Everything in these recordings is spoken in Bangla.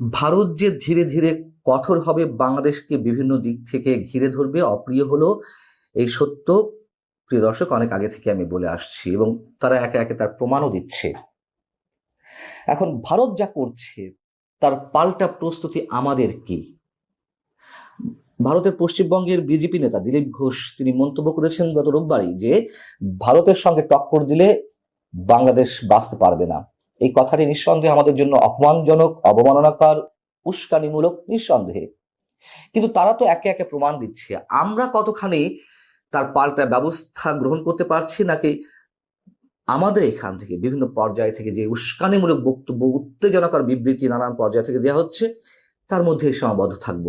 ভারত যে ধীরে ধীরে কঠোর হবে, বাংলাদেশকে বিভিন্ন দিক থেকে ঘিরে ধরবে, অপ্রিয় হলো, এই সত্য প্রিয় দর্শক, অনেক আগে থেকে আমি বলে আসছি এবং তারা একে একে তার প্রমাণও দিচ্ছে। এখন ভারত যা করছে, তার পাল্টা প্রস্তুতি আমাদের কি? ভারতের পশ্চিমবঙ্গের বিজেপি নেতা দিলীপ ঘোষ, তিনি মন্তব্য করেছেন গত রোববারই যে, ভারতের সঙ্গে টক্কর দিলে বাংলাদেশ বাঁচতে পারবে না। এই কথাটি নিঃসন্দেহে আমাদের জন্য অপমানজনক, অবমাননাকর, উস্কানিমূলক, নিঃসন্দেহে। কিন্তু তারা তো একে একে প্রমাণ দিচ্ছে। আমরা কতখানি তার পাল্টা ব্যবস্থা গ্রহণ করতে পারছি নাকি আমাদের এখান থেকে বিভিন্ন পর্যায় থেকে যে উস্কানিমূলক বক্তব্য, উত্তেজনাকর বিবৃতি নানান পর্যায় থেকে দেওয়া হচ্ছে, তার মধ্যে সীমাবদ্ধ থাকব।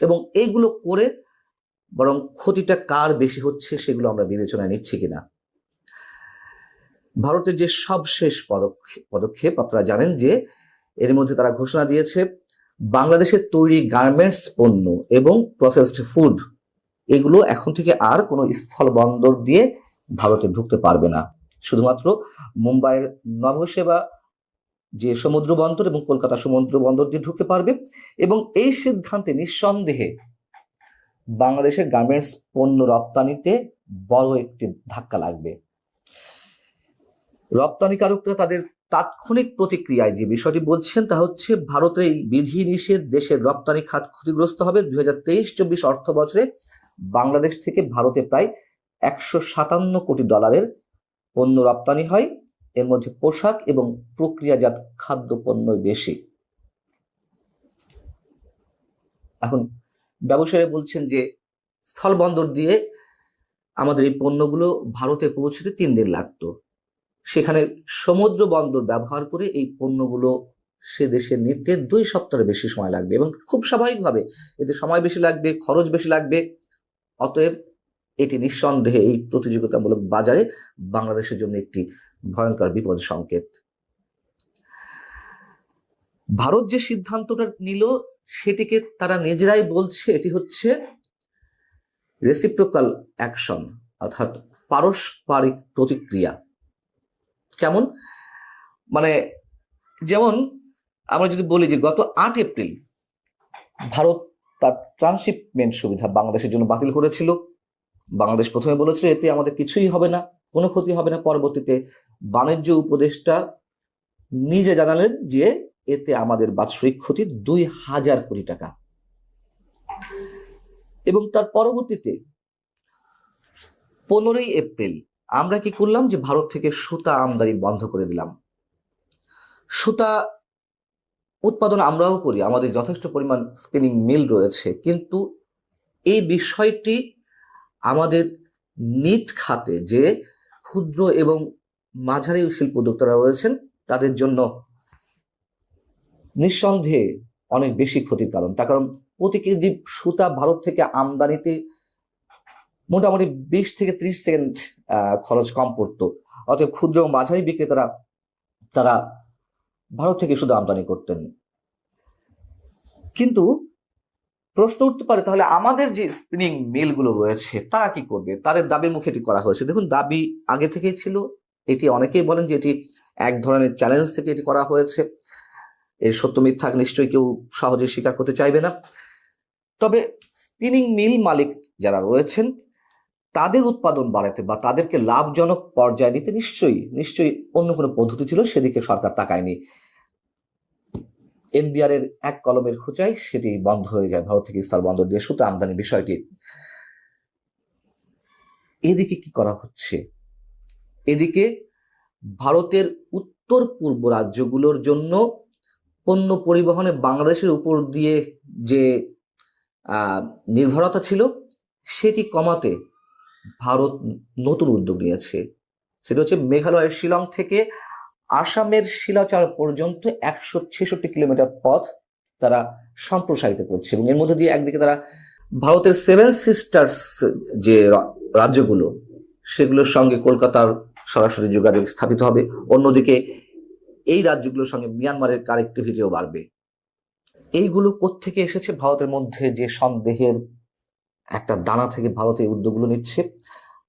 এবং এইগুলো করে বরং ক্ষতিটা কার বেশি হচ্ছে সেগুলো আমরা বিবেচনায় নিচ্ছি কিনা? ভারতের যে সবশেষ পদক্ষেপ পদক্ষেপ, আপনারা জানেন যে এর মধ্যে তারা ঘোষণা দিয়েছে বাংলাদেশের তৈরি গার্মেন্টস পণ্য এবং প্রসেসড ফুড এগুলো এখন থেকে আর কোনো স্থল বন্দর দিয়ে ভারতে ঢুকতে পারবে না। শুধুমাত্র মুম্বাইয়ের নবসেবা যে সমুদ্র বন্দর এবং কলকাতা সমুদ্র বন্দর দিয়ে ঢুকতে পারবে এবং এই সিদ্ধান্তে নিঃসন্দেহে বাংলাদেশের গার্মেন্টস পণ্য রপ্তানিতে বড় একটি ধাক্কা লাগবে। রপ্তানিকারকরা তাদের তাৎক্ষণিক প্রতিক্রিয়ায় যে বিষয়টি বলছেন তা হচ্ছে, ভারতের এই বিধি নিষেধ দেশের রপ্তানি খাত ক্ষতিগ্রস্ত হবে। দুই হাজার তেইশ চব্বিশ অর্থ বছরে বাংলাদেশ থেকে ভারতে প্রায় একশো সাতান্ন কোটি ডলারের পণ্য রপ্তানি হয়। এর মধ্যে পোশাক এবং প্রক্রিয়াজাত খাদ্য পণ্য বেশি। এখন ব্যবসায়ী বলছেন যে, স্থলবন্দর দিয়ে আমাদের এই পণ্যগুলো ভারতে পৌঁছতে তিন দিন লাগতো। সেখানে সমুদ্র বন্দর ব্যবহার করে এই পণ্যগুলো সে দেশে নিতে দুই সপ্তাহের বেশি সময় লাগবে এবং খুব স্বাভাবিকভাবে এতে সময় বেশি লাগবে, খরচ বেশি লাগবে। অতএব এটি নিঃসন্দেহে এই প্রতিযোগিতামূলক বাজারে বাংলাদেশের জন্য একটি ভয়ঙ্কর বিপদ সংকেত। ভারত যে সিদ্ধান্তটা নিল, সেটিকে তারা নিজেরাই বলছে, এটি হচ্ছে রেসিপ্রোকাল অ্যাকশন অর্থাৎ পারস্পরিক প্রতিক্রিয়া। কেমন? মানে যেমন আমরা যদি বলি যে গত আট এপ্রিল ভারত তার ট্রান্সশিপমেন্ট সুবিধা বাংলাদেশের জন্য বাতিল করেছিল। বাংলাদেশ প্রথমে বলেছিল এতে আমাদের কিছুই হবে না, কোনো ক্ষতি হবে না। পরবর্তীতে বাণিজ্য উপদেষ্টা নিজে জানালেন যে এতে আমাদের বাৎসরিক ক্ষতি দুই হাজার কোটি টাকা। এবং তার পরবর্তীতে পনেরোই এপ্রিল আমরা কি করলাম যে ভারত থেকে সুতা আমদানি বন্ধ করে দিলাম। সুতা উৎপাদন আমরাও করি, আমাদের যথেষ্ট পরিমাণ স্পিনিং মিল রয়েছে, কিন্তু এই বিষয়টি আমাদের নিট খাতে যে ক্ষুদ্র এবং মাঝারি শিল্প উদ্যোক্তারা রয়েছেন, তাদের জন্য নিঃসন্দেহে অনেক বেশি ক্ষতির কারণ। তার কারণ প্রতি কেজি সুতা ভারত থেকে আমদানিতে মোটামুটি বিশ থেকে ত্রিশ সেকেন্ড খরচ কম পড়তো। অতএব ক্ষুদ্র ও মাঝারি বিক্রেতারা, তারা ভারত থেকে শুধু আমদানি করতেন। কিন্তু প্রশ্ন উঠতে পারে, তাহলে আমাদের যে স্পিনিং মিলগুলো রয়েছে, তারা কি করবে? তাদের দাবির মুখে এটি করা হয়েছে। দেখুন, দাবি আগে থেকেই ছিল। এটি অনেকেই বলেন যে এটি এক ধরনের চ্যালেঞ্জ থেকে এটি করা হয়েছে। এর সত্য মিথ্যা নিশ্চয়ই কেউ সহজে স্বীকার করতে চাইবে না। তবে স্পিনিং মিল মালিক যারা রয়েছেন তাদের উৎপাদন বাড়াতে বা তাদেরকে লাভজনক পর্যায়ে নিতে নিশ্চয়ই নিশ্চয়ই অন্য কোনো পদ্ধতি ছিল, সেদিকে সরকার তাকায়নি। এনবিআর এর এক কলমের খোঁচায় সেটি বন্ধ হয়ে যায়, ভারত থেকে স্থল বন্দর দিয়ে সুতা আমদানি বিষয়টি। এদিকে কি করা হচ্ছে? এদিকে ভারতের উত্তর পূর্ব রাজ্যগুলোর জন্য পণ্য পরিবহনে বাংলাদেশের উপর দিয়ে যে নির্ভরতা ছিল, সেটি কমাতে ভারত নতুন উদ্যোগ নিয়েছে। সেটা হচ্ছে মেঘালয়ের শিলং থেকে আসামের শিলাচর পর্যন্ত একশো ছেষট্টি কিলোমিটার পথ তারা সম্প্রসারিত করছে এবং এর মধ্যে দিয়ে একদিকে তারা ভারতের সেভেন সিস্টার্স যে রাজ্যগুলো, সেগুলোর সঙ্গে কলকাতার সরাসরি যোগাযোগ স্থাপিত হবে। অন্যদিকে এই রাজ্যগুলোর সঙ্গে মিয়ানমারের কানেক্টিভিটিও বাড়বে। এইগুলো কোত্থেকে এসেছে? ভারতের মধ্যে যে সন্দেহের একটা দানা থেকে ভারত এই উদ্যোগগুলো নিচ্ছে।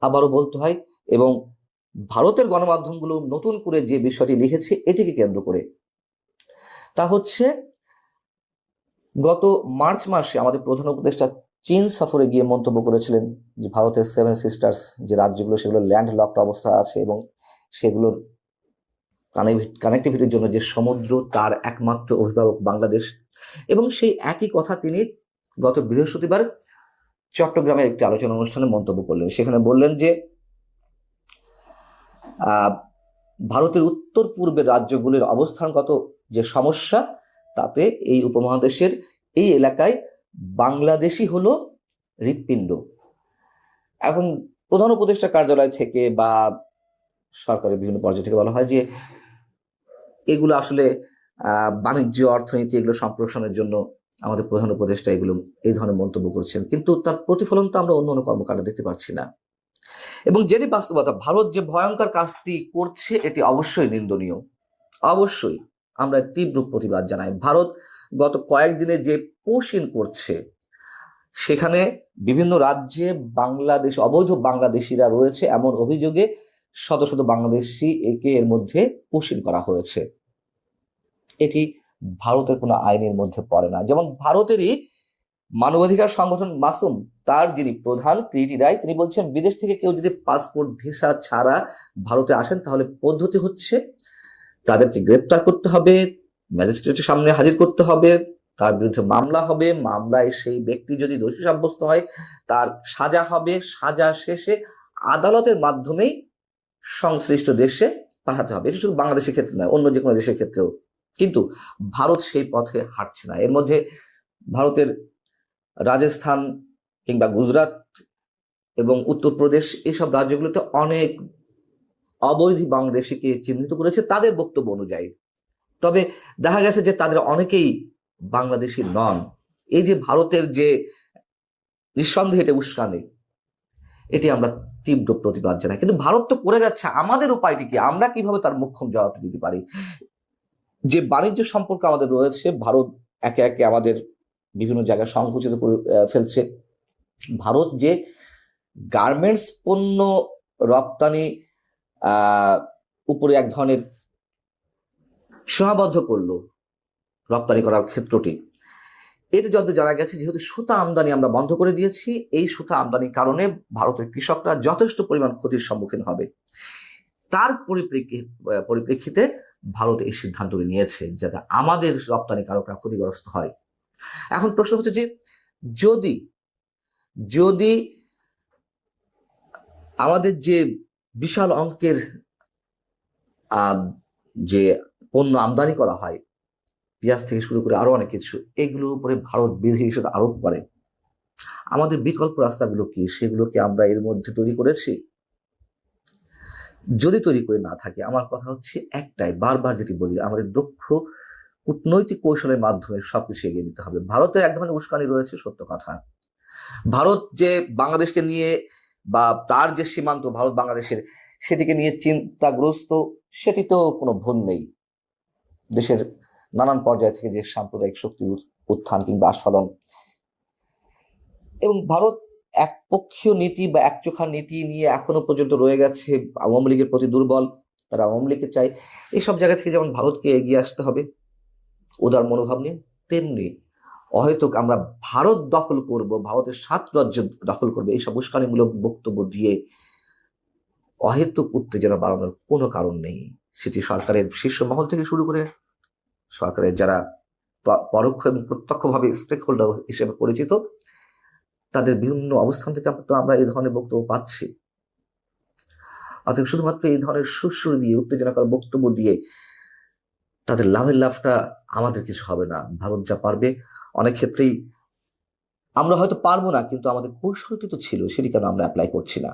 আবারও বলতে হয়, এবং ভারতের গণমাধ্যমগুলো নতুন করে যে বিষয়টি লিখেছে, এটিকে কেন্দ্র করে। তা হচ্ছে, গত মার্চ মাসে আমাদের প্রধান উপদেষ্টা চীন সফরে গিয়ে মন্তব্য করেছিলেন যে ভারতের সেভেন সিস্টার্স যে রাজ্যগুলো, সেগুলো ল্যান্ড লকড অবস্থা আছে এবং সেগুলোর কানেক্টিভিটির জন্য যে সমুদ্র, তার একমাত্র অভিভাবক বাংলাদেশ। এবং সেই একই কথা তিনি গত বৃহস্পতিবার চট্টগ্রামের একটি আলোচনা অনুষ্ঠানে মন্তব্য করলেন। সেখানে বললেন যে ভারতের উত্তর পূর্বের রাজ্যগুলির অবস্থানগত যে সমস্যা, তাতে এই উপমহাদেশের এই এলাকায় বাংলাদেশই হলো হৃৎপিণ্ড। এখন প্রধান উপদেষ্টা কার্যালয় থেকে বা সরকারের বিভিন্ন পর্যায় থেকে বলা হয় যে, এগুলো আসলে বাণিজ্য, অর্থনীতি, এগুলো সম্প্রসারণের জন্য আমাদের প্রধান উপদেষ্টা এগুলো এই ধরনের মন্তব্য করছেন। কিন্তু তার প্রতিফলন তো আমরা অন্য অন্য কর্মকাণ্ডে দেখতে পাচ্ছি না। এবং যেটি বাস্তবতা, ভারত যে ভয়ঙ্কর কাজটি করছে, এটি অবশ্যই নিন্দনীয়। অবশ্যই আমরা তীব্র প্রতিবাদ জানাই। ভারত গত কয়েকদিনে যে পোষিন করছে, সেখানে বিভিন্ন রাজ্যে বাংলাদেশ, অবৈধ বাংলাদেশিরা রয়েছে। এমন অভিযোগে শত শত বাংলাদেশি একে এর মধ্যে পোষিন করা হয়েছে। এটি ভারতের কোনো আইনের মধ্যে পড়ে না। যেমন ভারতেরই মানবাধিকার সংগঠন মাসুম, তার যিনি প্রধান ক্রিটি রায়, তিনি বলছেন, বিদেশ থেকে কেউ যদি পাসপোর্ট, ভিসা ছাড়া ভারতে আসেন, তাহলে পদ্ধতি হচ্ছে তাদেরকে গ্রেপ্তার করতে হবে, ম্যাজিস্ট্রেটের সামনে হাজির করতে হবে, তার বিরুদ্ধে মামলা হবে, মামলায় সেই ব্যক্তি যদি দোষী সাব্যস্ত হয়, তার সাজা হবে, সাজা শেষে আদালতের মাধ্যমেই সংশ্লিষ্ট দেশে পাঠাতে হবে। এটা শুধু বাংলাদেশের ক্ষেত্রে নয়, অন্য যে কোনো দেশের ক্ষেত্রেও কিন্তু ভারত সেই পথে হাঁটছে না। এর মধ্যে ভারতের রাজস্থান কিংবা গুজরাট এবং উত্তরপ্রদেশ এইসব রাজ্যগুলোতে অনেক অবৈধ বাংলাদেশিকে চিহ্নিত করেছে তাদের বক্তব্য অনুযায়ী। তবে দেখা গেছে যে তাদের অনেকেই বাংলাদেশি নন। এই যে ভারতের যে নিঃসন্দেহে এটা উস্কানি, এটি আমরা তীব্র প্রতিবাদ জানাই। কিন্তু ভারত তো করে যাচ্ছে, আমাদের উপায়টি কি? আমরা কীভাবে তার মুখ্যম জবাব দিতে পারি? যে বাণিজ্য সম্পর্ক আমাদের রয়েছে, ভারত একে একে আমাদের বিভিন্ন জায়গায় সংকুচিত করে ফেলছে। ভারত যে গার্মেন্টস পণ্য রপ্তানি উপরে এক ধরনের সীমাবদ্ধ করল রপ্তানি করার ক্ষেত্রটি। এতে যত জানা গেছে, যেহেতু সুতা আমদানি আমরা বন্ধ করে দিয়েছি, এই সুতা আমদানির কারণে ভারতের কৃষকরা যথেষ্ট পরিমাণ ক্ষতির সম্মুখীন হবে। তার পরিপ্রেক্ষিতে ভারত এই সিদ্ধান্তটি নিয়েছে যাতে আমাদের রপ্তানিকারকরা ক্ষতিগ্রস্ত হয়। এখন প্রশ্ন হচ্ছে যে, যদি যদি আমাদের যে বিশাল অঙ্কের যে পণ্য আমদানি করা হয়, পেঁয়াজ থেকে শুরু করে আরও অনেক কিছু, এগুলোর উপরে ভারত বিধি নিষেধ আরোপ করে, আমাদের বিকল্প রাস্তাগুলো কি? সেগুলোকে আমরা এর মধ্যে তৈরি করেছি? যদি তৈরি করে না থাকে, আমার কথা হচ্ছে একটাই, বারবার যেটি বলি, আমাদের দক্ষ কূটনৈতিক কৌশলের মাধ্যমে সবকিছু এগিয়ে নিতে হবে। ভারতের এক ধরনের উস্কানি রয়েছে, সত্য কথা। ভারত যে বাংলাদেশকে নিয়ে বা তার যে সীমান্ত ভারত বাংলাদেশের, সেটিকে নিয়ে চিন্তাগ্রস্ত, সেটি তো কোনো ভুল নেই। দেশের নানান পর্যায় থেকে যে সাম্প্রদায়িক শক্তির উত্থান কিংবা আস্ফালন। এবং ভারত একপক্ষীয় নীতি বা একচোখা নীতি নিয়ে এখনও পর্যন্ত রয়ে গেছে আওয়ামী লীগের প্রতি দুর্বল। তারা আওয়ামী লীগকে চায়। এইসব জায়গা থেকে যেমন ভারতকে এগিয়ে আসতে হবে, উদার মনোভাব নিয়ে, তেমনি অহেতুক আমরা ভারত দখল করব, ভারতের সাত রাজ্য দখল করবে এইসব উস্কানিমূলক বক্তব্য দিয়ে অহেতুক উত্তেজনা বাড়ানোর কোনো কারণ নেই। সেটি সরকারের শীর্ষ মহল থেকে শুরু করে সরকারের যারা পরোক্ষ এবং প্রত্যক্ষভাবে স্টেক হোল্ডার হিসেবে পরিচিত তাদের বিভিন্ন অবস্থান থেকে আমরা এই ধরনের বক্তব্য পাচ্ছি। অতএব শুধুমাত্র এই ধরনের সুশ্রু দিয়ে, উত্তেজনাকর বক্তব্য দিয়ে তাদের লাভের লাভটা আমাদের কিছু হবে না। ভারত যা পারবে, অনেক ক্ষেত্রেই আমরা হয়তো পারব না, কিন্তু আমাদের কৌশলটি তো ছিল, সেটি কেন আমরা অ্যাপ্লাই করছি না?